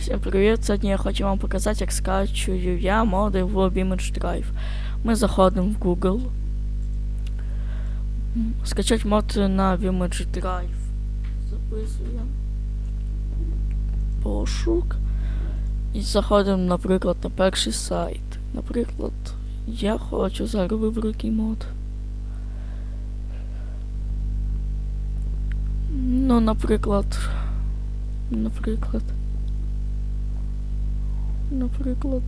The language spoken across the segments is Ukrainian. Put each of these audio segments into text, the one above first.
Всім привіт! Сьогодні я хочу вам показати, як скачую я моди в Image Drive. Ми заходимо в Google. Скачать мод на Image Drive. Записуємо. Пошук. І заходимо, наприклад, на перший сайт. Наприклад, я хочу зараз вибрати який мод. Ну, наприклад. Наприклад. Наприклад,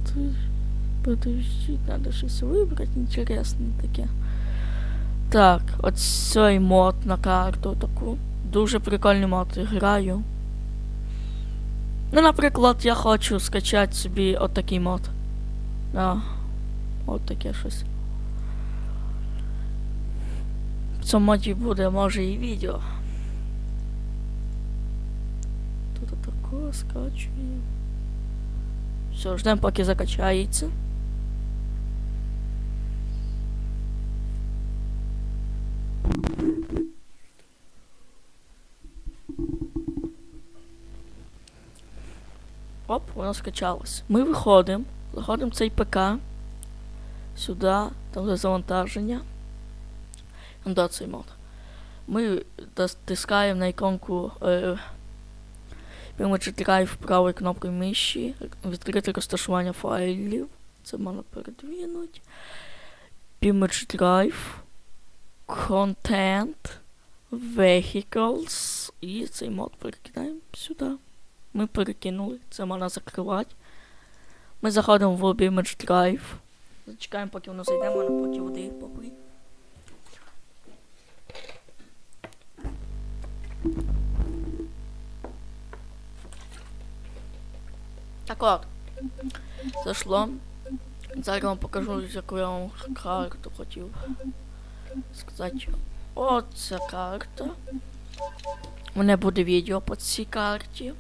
подожди, надо щось вибрати інтересне таке. Так, от мод на карту таку. Дуже прикольний мод граю. Ну, наприклад, я хочу скачати собі отакий мод. Да. От таке щось. В цьому моді буде, може, і відео. Тут тако скачуємо. Все, ждем, поки закачається. Оп, воно скачалось. Ми виходимо, заходимо в цей ПК. Сюди, там де завантаження. Цей мод. Ми натискаємо на іконку е, Image Drive правою кнопкою миші, відкрити розташування файлів. Це можна передвинути. Image Drive, Content, Vehicles. І цей мод перекидаємо сюди. Ми перекинули, це можна закривати. Ми заходимо в Image Drive. Зачекаємо, поки воно зайде, можна поки води попити. Так от. Зашло. Зараз вам покажу, яку я вам карту хотів сказати. От ця карта. У мене буде відео по цій карті.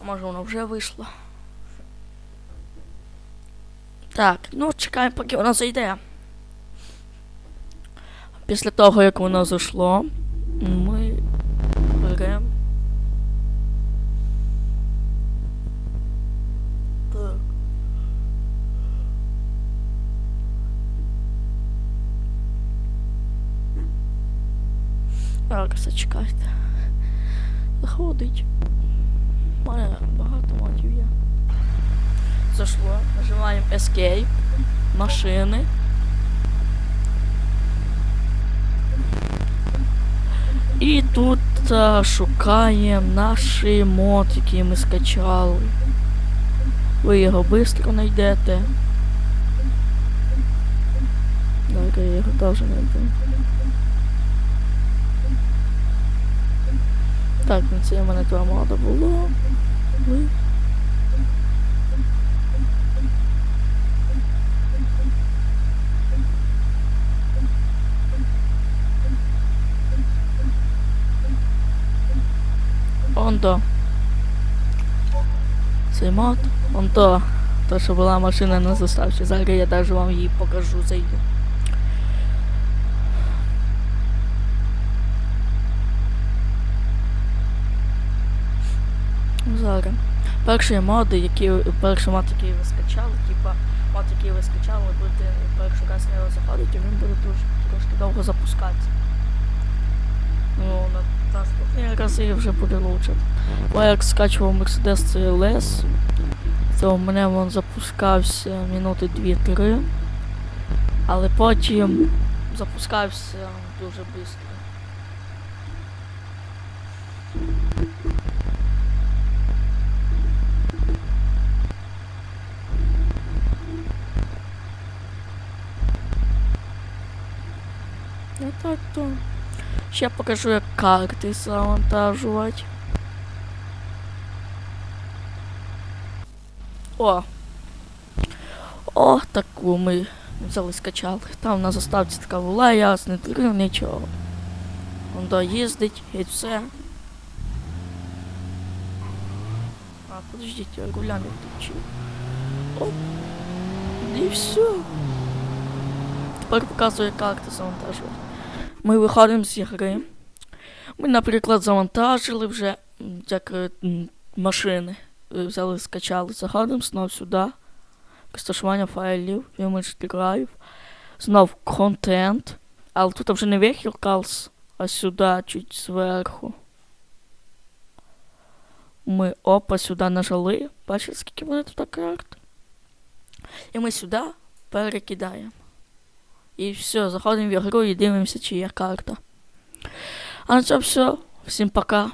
А може воно вже вийшло. Так, ну чекаємо, поки воно зайде. Після того, як воно зайшло, Так, зачекайте. Заходить. У мене багато модів є. Зашло. Нажимаємо Escape. Машини. І тут а, шукаємо наш мод, який ми скачали. Ви його швидко знайдете. Так, я його теж знайду. Так, ну це в мене твоя мода було. Он то. Цей мод. Он то. То, що була машина на заставці. Зараз я навіть вам її покажу, зайду. Зараз. Перші моди, які перший мод, який ви скачали, типа мод, який ви скачали, ви будете перший раз на нього заходити, він буде дуже трошки довго запускатися. Ну, на наступний раз я вже буде лучше. Бо як скачував Mercedes CLS, то у мене він запускався минути 2-3. Але потім запускався дуже швидко. так то. Ще покажу, як карти завантажувати. О! О, таку ми взяли скачали. Там на заставці така була, я не трив нічого. Он доїздить і все. А, подождіть, я руля не включив. Оп. І все. Тепер показую, як карти завантажувати. Ми виходимо з ігри. Ми, наприклад, завантажили вже. як е, машини. Е, Взяли, скачали, заходимо знов сюди. Розташування файлів, image drive. Знов контент. Але тут вже не vehicles, а сюди, чуть зверху. Ми опа сюди нажали. Бачите, скільки вони тут карт? І ми сюди перекидаємо. І все, заходимо в ігру і дивимося, чи є карта. А на цьому все. Всім пока.